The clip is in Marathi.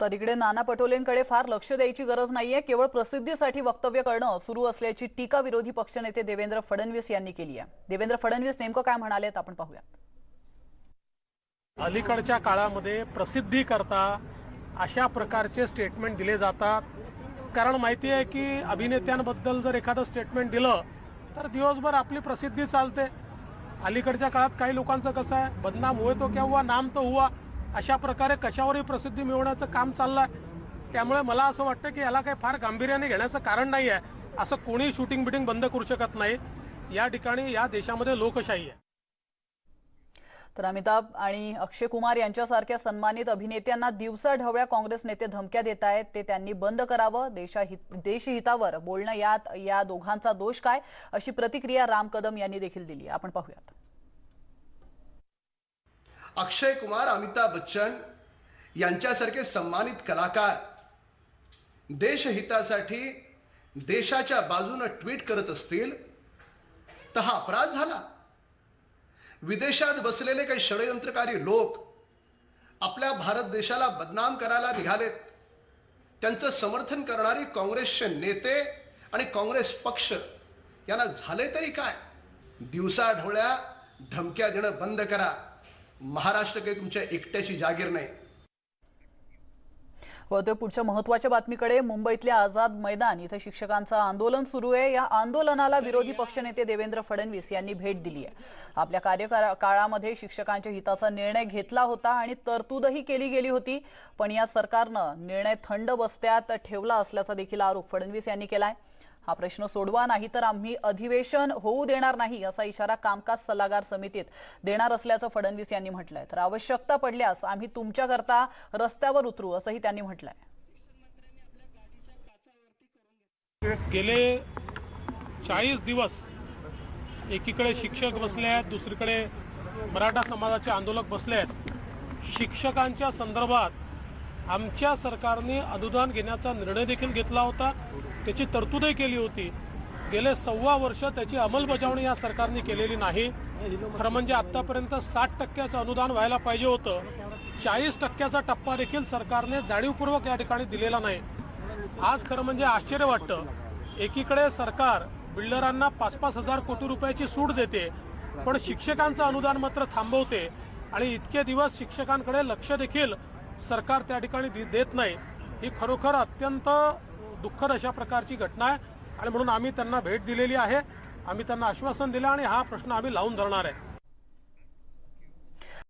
तर इकडे नाना पटोलेंकडे फार लक्ष द्यायची गरज नाहीये. केवळ प्रसिद्धीसाठी वक्तव्य करणं सुरू असल्याची टीका विरोधी पक्षनेते देवेंद्र फडणवीस यांनी केली आहे. देवेंद्र फडणवीस नेमकं काय म्हणालेत आपण पाहूयात अलीकडच्या काळामध्ये प्रसिद्धी करता अशा प्रकारचे स्टेटमेंट दिले जातात. कारण माहिती आहे की अभिनेत्यांबद्दल जर एखादं स्टेटमेंट दिलं तर दिवसभर आपली प्रसिद्धी चालते. अलीकडच्या काळात काही लोकांचं कसं आहे? बदनाम हुए तो क्या हुआ नाम तो हुआ. अशा प्रकारे कशावरही प्रसिद्धी मिळवण्याचं काम चाललंय. त्यामुळे मला असं वाटतं की याला काही फार गांभीर्याने घेण्याचं कारण नाही आहे असं कोणी शूटिंग बिटिंग बंद करू शकत नाही. या ठिकाणी या देशामध्ये लोकशाही आहे. तर अमिताभ आणि अक्षय कुमार यांच्यासारख्या सन्मानित अभिनेत्यांना दिवसा ढवळ्या काँग्रेस नेते धमक्या देत आहेत. ते त्यांनी बंद करावं. देशाहित देशहितावर बोलणं यात या दोघांचा दोष काय? अशी प्रतिक्रिया राम कदम यांनी देखील दिली आपण पाहूयात. अक्षय कुमार अमिताभ बच्चन यांच्यासारखे सन्मानित कलाकार देशहितासाठी देशाच्या बाजूनं ट्विट करत असतील तर हा अपराध झाला. विदेशात बसलेले काही षडयंत्रकारी लोक आपल्या भारत देशाला बदनाम करायला निघालेत. त्यांचं समर्थन करणारी काँग्रेसचे नेते आणि काँग्रेस पक्ष यांना झाले तरी काय? दिवसाढोळ्या धमक्या देणं बंद करा. महाराष्ट्र काही तुमच्या एकट्याची जागीर नाही. हो, वळतोय पुढच्या महत्त्वाच्या बातमीकडे मुंबईतल्या आझाद मैदान इथं शिक्षकांचं आंदोलन सुरू आहे. या आंदोलनाला विरोधी पक्षनेते देवेंद्र फडणवीस यांनी भेट दिली आहे. आपल्या कार्यकाळामध्ये शिक्षकांच्या हिताचा निर्णय घेतला होता आणि तरतूदही केली गेली होती. पण या सरकारनं निर्णय थंड बसत्यात ठेवला असल्याचा देखील आरोप फडणवीस यांनी केलाय. हा प्रश्न सोडवा नाही तर आम्ही अधिवेशन होऊ देणार नाही असा इशारा कामकाज सल्लागार समितीत देणार असल्याचं फडणवीस यांनी म्हटलंय. तर आवश्यकता पडल्यास आम्ही तुमच्याकरता रस्त्यावर उतरू असंही त्यांनी म्हटलंय. गेले चाळीस दिवस एकीकडे शिक्षक बसले आहेत दुसरीकडे मराठा समाजाचे आंदोलक बसले आहेत. शिक्षकांच्या संदर्भात आमच्या सरकारने अनुदान घेण्याचा निर्णय देखील घेतला होता. त्याची तरतूदही केली होती. गेले सव्वा वर्ष त्याची अंमलबजावणी या सरकारने केलेली नाही. खरं म्हणजे आतापर्यंत साठ टक्क्याचं अनुदान व्हायला पाहिजे होतं. चाळीस टक्क्याचा टप्पा देखील सरकारने जाणीवपूर्वक या ठिकाणी दिलेला नाही. आज खरं म्हणजे आश्चर्य वाटतं. एकीकडे सरकार बिल्डरांना पाच पाच हजार कोटी रुपयाची सूट देते पण शिक्षकांचं अनुदान मात्र थांबवते. आणि इतके दिवस शिक्षकांकडे लक्ष देखील सरकार त्या ठिकाणी देत नाही. ही खरोखर अत्यंत दुःखद अशा प्रकारची घटना आहे. आणि म्हणून आम्ही त्यांना भेट दिलेली आहे. आम्ही त्यांना आश्वासन दिलं आणि हा प्रश्न आम्ही लावून धरणार आहे.